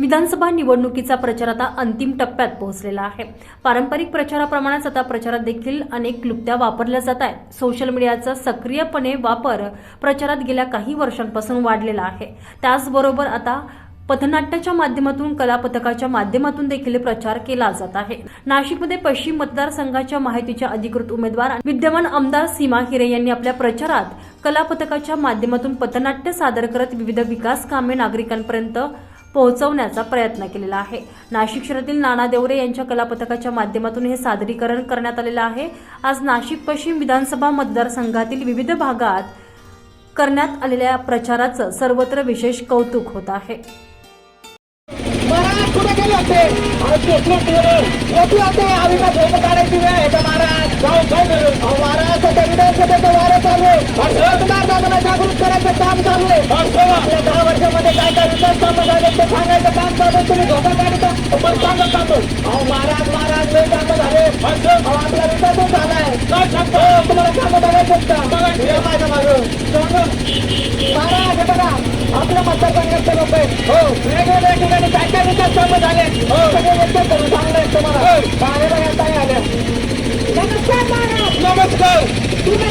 विधानसभा निवडणुकीचा प्रचार आता अंतिम टप्प्यात पोहोचलेला आहे. पारंपरिक प्रचाराप्रमाणेच आता प्रचारात देखील अनेक क्लुप्त्या वापरल्या जात आहेत. सोशल मीडियाचा सक्रियपणे वापर प्रचारात गेल्या काही वर्षांपासून वाढलेला आहे. त्याचबरोबर आता पथनाट्याच्या माध्यमातून कलापथकाच्या माध्यमातून देखील प्रचार केला जात आहे. नाशिकमध्ये पश्चिम मतदारसंघाच्या माहितीच्या अधिकृत उमेदवार विद्यमान आमदार सीमा हिरे यांनी आपल्या प्रचारात कलापथकाच्या माध्यमातून पथनाट्य सादर करत विविध विकास कामे नागरिकांपर्यंत पोहोचवण्याचा प्रयत्न केलेला आहे. नाशिक शहरातील नाना देवरे यांच्या कलापथकाच्या माध्यमातून हे सादरीकरण करण्यात आलेलं आहे. आज नाशिक पश्चिम विधानसभा मतदारसंघातील विविध भागात करण्यात आलेल्या प्रचाराचं सर्वत्र विशेष कौतुक होत आहे. महाराज आम्ही जागृत करायचं काम चालू आहे आपल्या दहा वर्षामध्ये काय काय विकास कामं झाले सांगायचं काम चालू आहे. तुम्ही झोपा काढता पण सांगत जातो अहो महाराज महाराज लय कामं झाले. आपला विकासच झालाय काय सांगतो? तुम्हाला कामं बघायचं का? माझ्या मागं. महाराज हे बघा. आपल्या मतदारसंघाचे लोक आहेत हो. वेगवेगळ्या ठिकाणी काय काय विकास कामं झाले हो. सगळे व्यक्त करून सांगले तुम्हाला. पाणी बघा काय आल्या. नमस्कार महाराज. नमस्कार. तुला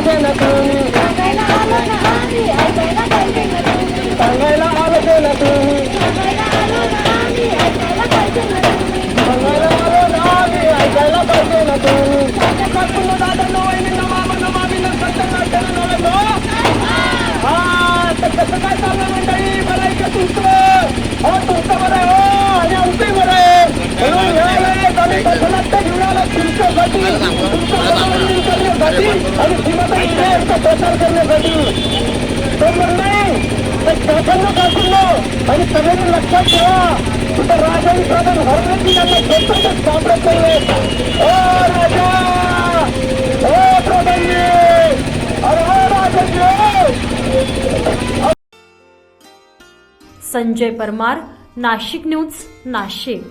Guayana. प्रचार करण्यासाठी. तो मंडळी तर काकांनो काकूंनो आणि सगळ्यांनी लक्षात ठेवा. कुठं राजाही प्रधान हरण्याची त्यांना स्वतःच सापडत नाहीये. ओ राजा! ओ प्रधानजी अरे हो राजाजी! संजय परमार नाशिक न्यूज नाशिक.